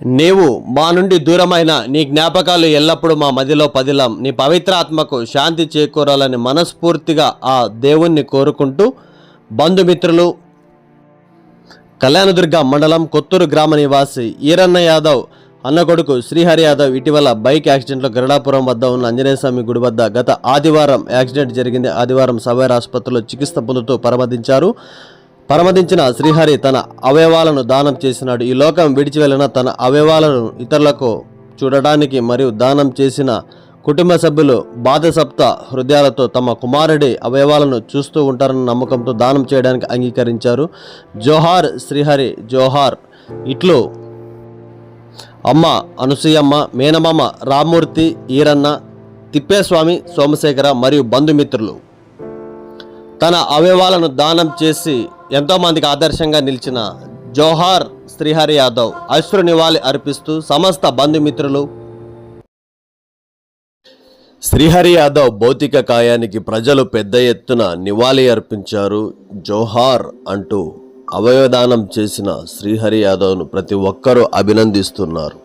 నీవు మా నుండి దూరమైన నీ జ్ఞాపకాలు ఎల్లప్పుడూ మా మదిలో పదిలం. నీ పవిత్ర ఆత్మకు శాంతి చేకూరాలని మనస్ఫూర్తిగా ఆ దేవుణ్ణి కోరుకుంటూ బంధుమిత్రులు కళ్యాణదుర్గ మండలం కొత్తూరు గ్రామ నివాసి ఈరన్న యాదవ్ అన్న కొడుకు శ్రీహరి యాదవ్ ఇటీవల బైక్ యాక్సిడెంట్లో గరుడాపురం వద్ద ఉన్న ఆంజనేయస్వామి గుడి వద్ద గత ఆదివారం యాక్సిడెంట్ జరిగింది. ఆదివారం సవేర్ ఆసుపత్రిలో చికిత్స పొందుతూ పరమదించారు. పరమదించిన శ్రీహరి తన అవయవాలను దానం చేసినాడు. ఈ లోకం విడిచి వెళ్ళిన తన అవయవాలను ఇతరులకు చూడడానికి మరియు దానం చేసిన కుటుంబ సభ్యులు బాధసప్త హృదయాలతో తమ కుమారుడి అవయవాలను చూస్తూ ఉంటారన్న నమ్మకంతో దానం చేయడానికి అంగీకరించారు. జోహార్ శ్రీహరి జోహార్ ఇట్లు అమ్మ అనుసూయమ్మ మేనమామ రామ్మూర్తి ఈరన్న తిప్పేస్వామి సోమశేఖర మరియు బంధుమిత్రులు. తన అవయవాలను దానం చేసి ఎంతోమందికి ఆదర్శంగా నిలిచిన జోహార్ శ్రీహరి యాదవ్ అశ్రు నివాళి అర్పిస్తూ సమస్త బంధుమిత్రులు. శ్రీహరి యాదవ్ భౌతిక కాయానికి ప్రజలు పెద్ద ఎత్తున నివాళి అర్పించారు జోహార్ అంటూ అవయవదానం చేసిన శ్రీహరి యాదవ్ను ప్రతి ఒక్కరూ అభినందిస్తున్నారు.